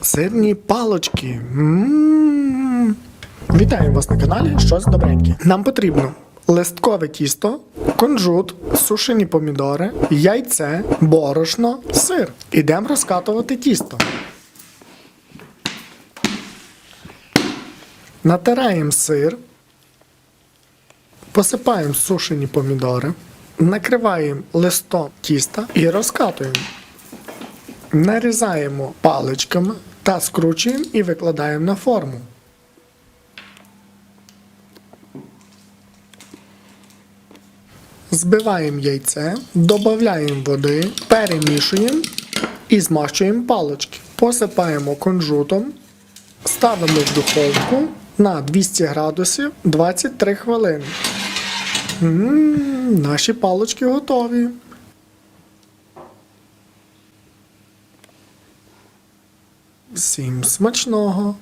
Сирні палочки. М. Вітаю вас на каналі Щось добреньке. Нам потрібно листкове тісто, кунжут, сушені помідори, яйце, борошно, сир. Ідемо розкатувати тісто. Натираємо сир, посипаємо сушені помідори, накриваємо листом тіста і розкатуємо. Нарізаємо паличками та скручуємо і викладаємо на форму. Збиваємо яйце, додаємо води, перемішуємо і змащуємо палички. Посипаємо кунжутом, ставимо в духовку на 200 градусів 23 хвилини. М, наші палички готові. Всім смачного!